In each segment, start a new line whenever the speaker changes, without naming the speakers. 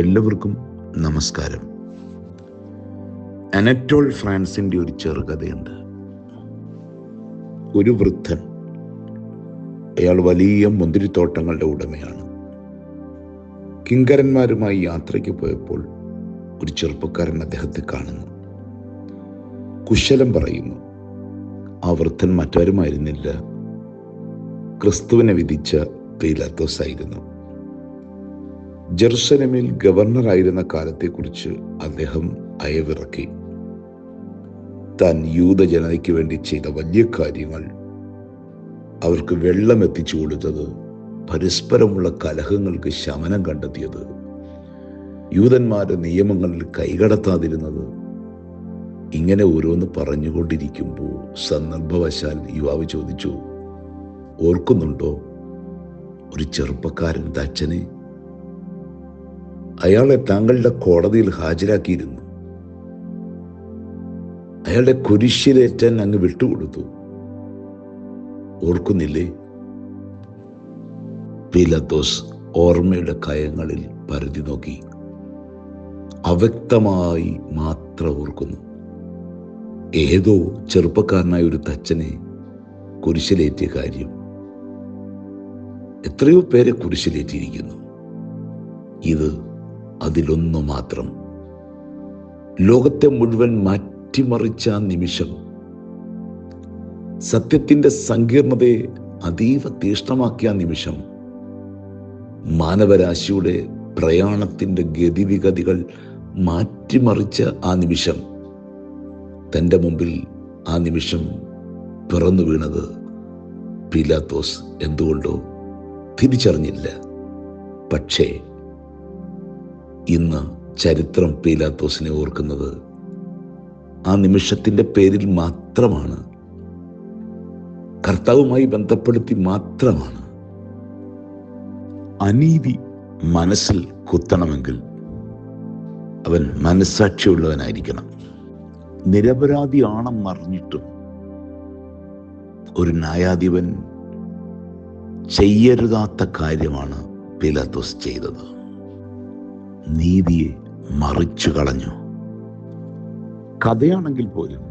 എല്ലാവർക്കും നമസ്കാരം. അനറ്റോൾ ഫ്രാൻസിന്റെ ഒരു ചെറുകഥയുണ്ട്. ഒരു വൃദ്ധൻ അയാൾ വലിയ മുന്തിരിത്തോട്ടങ്ങളുടെ ഉടമയാണ്. കിങ്കരന്മാരുമായി യാത്രയ്ക്ക് പോയപ്പോൾ ഒരു ചെറുപ്പക്കാരൻ അദ്ദേഹത്തെ കാണുന്നു. കുശലം പറയുന്നു ആ വൃദ്ധൻ മറ്റാരുമായിരുന്നില്ല. ക്രിസ്തുവിനെ വിധിച്ച പീലാത്തോസ് ആയിരുന്നു ജെറുസലമിൽ ഗവർണറായിരുന്ന കാലത്തെക്കുറിച്ച് അദ്ദേഹം അയവിറക്കി. താൻ യൂത ജനതയ്ക്ക് വേണ്ടി ചെയ്ത വലിയ കാര്യങ്ങൾ. അവർക്ക് വെള്ളം എത്തിച്ചു കൊടുത്തത് പരസ്പരമുള്ള കലഹങ്ങൾക്ക് ശമനം കണ്ടെത്തിയത് യൂതന്മാരുടെ നിയമങ്ങളിൽ കൈകടത്താതിരുന്നത്. ഇങ്ങനെ ഓരോന്ന് പറഞ്ഞുകൊണ്ടിരിക്കുമ്പോൾ സന്ദർഭവശാൽ യുവാവ് ചോദിച്ചു ഓർക്കുന്നുണ്ടോ? ഒരു ചെറുപ്പക്കാരൻ തച്ചനെ അയാളെ താങ്കളുടെ കോടതിയിൽ ഹാജരാക്കിയിരുന്നു. അയാളുടെ കുരിശിലേറ്റാൻ അങ്ങ് വിട്ടുകൊടുത്തു. ഓർക്കുന്നില്ലേ? പീലത്തോസ് ഓർമ്മയുടെ കയങ്ങളിൽ പരതി നോക്കി. അവ്യക്തമായി മാത്രം ഓർക്കുന്നു. ഏതോ ചെറുപ്പക്കാരനായ ഒരു തച്ചനെ കുരിശിലേറ്റിയ കാര്യം. എത്രയോ പേരെ കുരിശിലേറ്റിയിരിക്കുന്നു. ഇത് അതിലൊന്നു മാത്രം. ലോകത്തെ മുഴുവൻ മാറ്റിമറിച്ച നിമിഷം സത്യത്തിന്റെ സങ്കീർണതയെ അതീവ തീഷ്ണമാക്കിയ നിമിഷം മാനവരാശിയുടെ പ്രയാണത്തിന്റെ ഗതിവിഗതികൾ മാറ്റിമറിച്ച ആ നിമിഷം തന്റെ മുമ്പിൽ ആ നിമിഷം പിറന്നു വീണത് പീലാത്തോസ് എന്തുകൊണ്ടോ തിരിച്ചറിഞ്ഞില്ല. പക്ഷേ ഇന്ന് ചരിത്രം പീലാത്തോസിനെ ഓർക്കുന്നത് ആ നിമിഷത്തിന്റെ പേരിൽ മാത്രമാണ്. കർത്താവുമായി ബന്ധപ്പെടുത്തി മാത്രമാണ്. അനീതി മനസ്സിൽ കുത്തണമെങ്കിൽ അവൻ മനസ്സാക്ഷിയുള്ളവനായിരിക്കണം. നിരപരാധിയാണെന്നറിഞ്ഞിട്ടും ഒരു ന്യായാധിപൻ ചെയ്യരുതാത്ത കാര്യമാണ് പിലാത്തോസ് ചെയ്തത്. നീതിയെ മറിച്ചു കളഞ്ഞു. കഥയാണെങ്കിൽ പോലും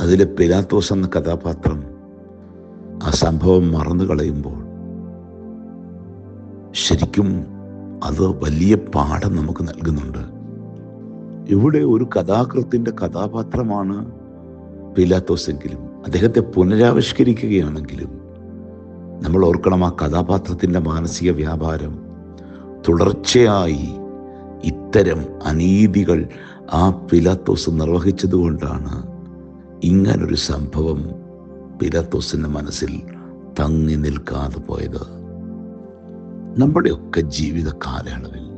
അതിലെ പിലാത്തോസ് എന്ന കഥാപാത്രം ആ സംഭവം മറന്നു കളയുമ്പോൾ ശരിക്കും അത് വലിയ പാഠം നമുക്ക് നൽകുന്നുണ്ട്. ഇവിടെ ഒരു കഥാകൃത്തിന്റെ കഥാപാത്രമാണ് പിലാത്തോസ് എങ്കിലും അദ്ദേഹത്തെ പുനരാവിഷ്കരിക്കുകയാണെങ്കിലും നമ്മൾ ഓർക്കണം ആ കഥാപാത്രത്തിന്റെ മാനസിക വ്യാപാരം തുടർച്ചയായി ഇത്തരം അനീതികൾ ആ പിലാത്തോസ് നിർവഹിച്ചതുകൊണ്ടാണ് ഇങ്ങനൊരു സംഭവം പിലാത്തോസിന്റെ മനസ്സിൽ തങ്ങി നിൽക്കാതെ പോയത്. നമ്മുടെയൊക്കെ ജീവിത കാലയളവിൽ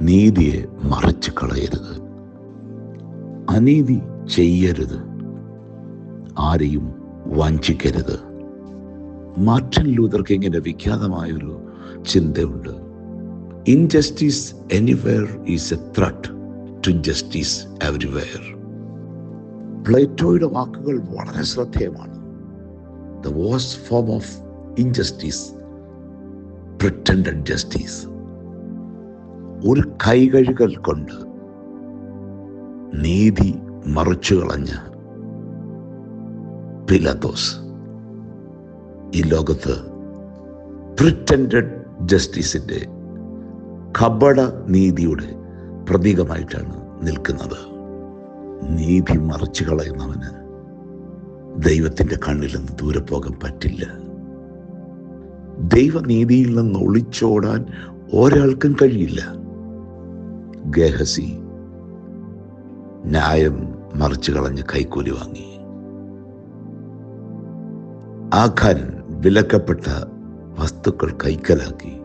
നീതിയെ മറച്ചു കളയരുത്. അനീതി ചെയ്യരുത്. ആരെയും വഞ്ചിക്കരുത്. മാർട്ടിൻ ലൂതർക്ക് ഇങ്ങനെ വിഖ്യാതമായൊരു ചിന്തയുണ്ട്. Injustice anywhere is a threat to justice everywhere പ്ലേറ്റോയുടെ വാക്കുകൾ വളരെ ശ്രദ്ധേയമാണ്. The was form of injustice pretend justice ഒരു കൈകഴുകൽ കൊണ്ട് നീതി മറിച്ചു കളഞ്ഞ പിലത്തോസ് ഈ ലോകത്ത് പ്രിറ്റൻഡ് ജസ്റ്റിസിന്റെ കപട നീതിയുടെ പ്രതീകമായിട്ടാണ് നിൽക്കുന്നത്. നീതി മറച്ചു കളയുന്നവന് ദൈവത്തിന്റെ കണ്ണിൽ നിന്ന് ദൂരെ പോകാൻ പറ്റില്ല. ദൈവനീതിയിൽ നിന്ന് ഒളിച്ചോടാൻ ഒരാൾക്കും കഴിയില്ല. ഗേഹസി ന്യായം മറിച്ചു കളഞ്ഞ് കൈക്കൂലി വാങ്ങി. ആഖാൻ വിലക്കപ്പെട്ട വസ്തുക്കൾ കൈക്കലാക്കി.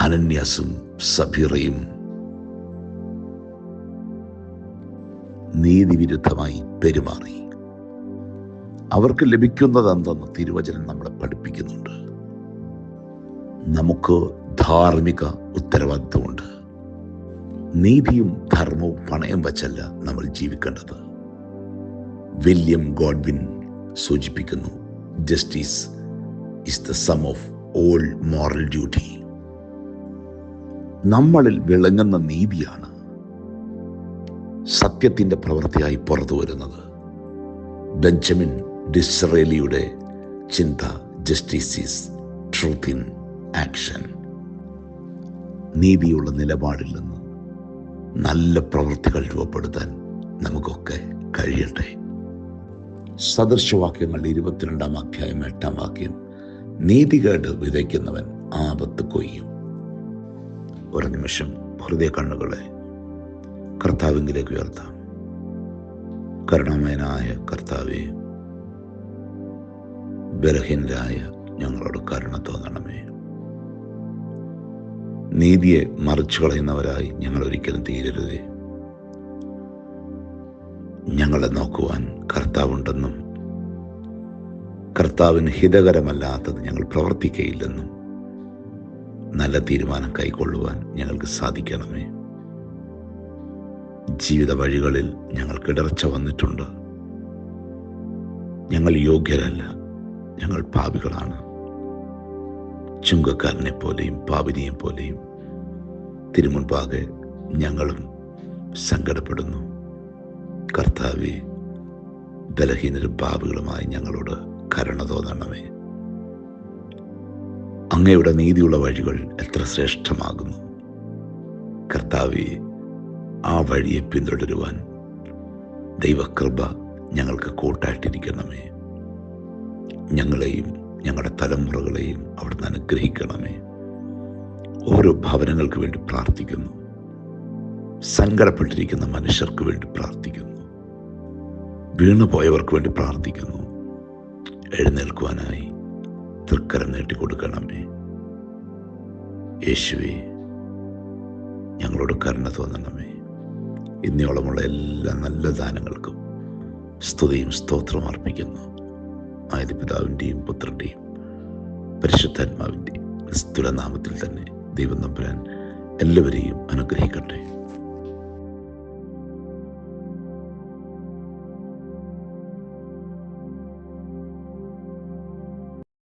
അനന്യാസും സഫീറയും നീതിവിരുദ്ധമായി പെരുമാറി. അവർക്ക് ലഭിക്കുന്നത് എന്തെന്ന് തിരുവചനം നമ്മളെ പഠിപ്പിക്കുന്നുണ്ട്. നമുക്ക് ധാർമ്മിക ഉത്തരവാദിത്വമുണ്ട്. നീതിയും ധർമ്മവും പണയം വച്ചല്ല നമ്മൾ ജീവിക്കേണ്ടത്. വില്യം ഗോഡ്വിൻ സൂചിപ്പിക്കുന്നു justice is the sum of all moral duty നമ്മളിൽ വിളങ്ങുന്ന നീതിയാണ് സത്യത്തിന്റെ പ്രവൃത്തിയായി പുറത്തു വരുന്നത്. ബെഞ്ചമിൻ ഡിസ്രേലിയുടെ ചിന്ത ജസ്റ്റിസ് ട്രൂത്ത് ഇൻ ആക്ഷൻ. നീതിയുള്ള നിലപാടിൽ നിന്ന് നല്ല പ്രവൃത്തികൾ രൂപപ്പെടുത്താൻ നമുക്കൊക്കെ കഴിയട്ടെ. സദൃശവാക്യങ്ങൾ ഇരുപത്തിരണ്ടാം അധ്യായം എട്ടാം വാക്യം നീതികേട് വിതയ്ക്കുന്നവൻ ആപത്ത് കൊയ്യും. ഒരു നിമിഷം ഹൃദയ കണ്ണുകളെ കർത്താവിങ്കിലേക്ക് ഉയർത്താം. കരുണാമയനായ കർത്താവെ ബലഹീനരായ ഞങ്ങളോട് കരുണ തോന്നണമേ. നീതിയെ മറിച്ചു കളയുന്നവരായി ഞങ്ങൾ ഒരിക്കലും തീരരുതേ. ഞങ്ങളെ നോക്കുവാൻ കർത്താവുണ്ടെന്നും കർത്താവിന് ഹിതകരമല്ലാത്തത് ഞങ്ങൾ പ്രവർത്തിക്കയില്ലെന്നും നല്ല തീരുമാനം കൈക്കൊള്ളുവാൻ ഞങ്ങൾക്ക് സാധിക്കണമേ. ജീവിത വഴികളിൽ ഞങ്ങൾക്ക് ഇടർച്ച വന്നിട്ടുണ്ട്. ഞങ്ങൾ യോഗ്യരല്ല. ഞങ്ങൾ പാപികളാണ്. ചുങ്കക്കാരനെ പോലെയും പാപിനിയെ പോലെയും തിരുമുൻപാകെ ഞങ്ങളും സങ്കടപ്പെടുന്നു. കർത്താവെ ബലഹീനരും പാപികളുമായി ഞങ്ങളോട് കരുണ തോന്നണമേ. അങ്ങയുടെ നീതിയുള്ള വഴികൾ എത്ര ശ്രേഷ്ഠമാകുന്നു. കർത്താവെ ആ വഴിയെ പിന്തുടരുവാൻ ദൈവകൃപ ഞങ്ങൾക്ക് കൂട്ടായിട്ടിരിക്കണമേ. ഞങ്ങളെയും ഞങ്ങളുടെ തലമുറകളെയും അവിടുന്ന് അനുഗ്രഹിക്കണമേ. ഓരോ ഭവനങ്ങൾക്ക് വേണ്ടി പ്രാർത്ഥിക്കുന്നു. സങ്കടപ്പെട്ടിരിക്കുന്ന മനുഷ്യർക്ക് വേണ്ടി പ്രാർത്ഥിക്കുന്നു. വീണുപോയവർക്ക് വേണ്ടി പ്രാർത്ഥിക്കുന്നു. എഴുന്നേൽക്കുവാനായി തൃക്കരം നീട്ടിക്കൊടുക്കണമേ യേശുവെ ഞങ്ങളോട് കരുണ തോന്നണമേ ഇന്നയോളമുള്ള എല്ലാ നല്ല ദാനങ്ങൾക്കും സ്തുതിയും സ്തോത്രവും അർപ്പിക്കുന്നു. ആയത് പിതാവിന്റെയും പുത്രന്റെയും പരിശുദ്ധാത്മാവിന്റെയും നാമത്തിൽ തന്നെ ദൈവം നമ്പുരാൻ എല്ലാവരെയും അനുഗ്രഹിക്കട്ടെ.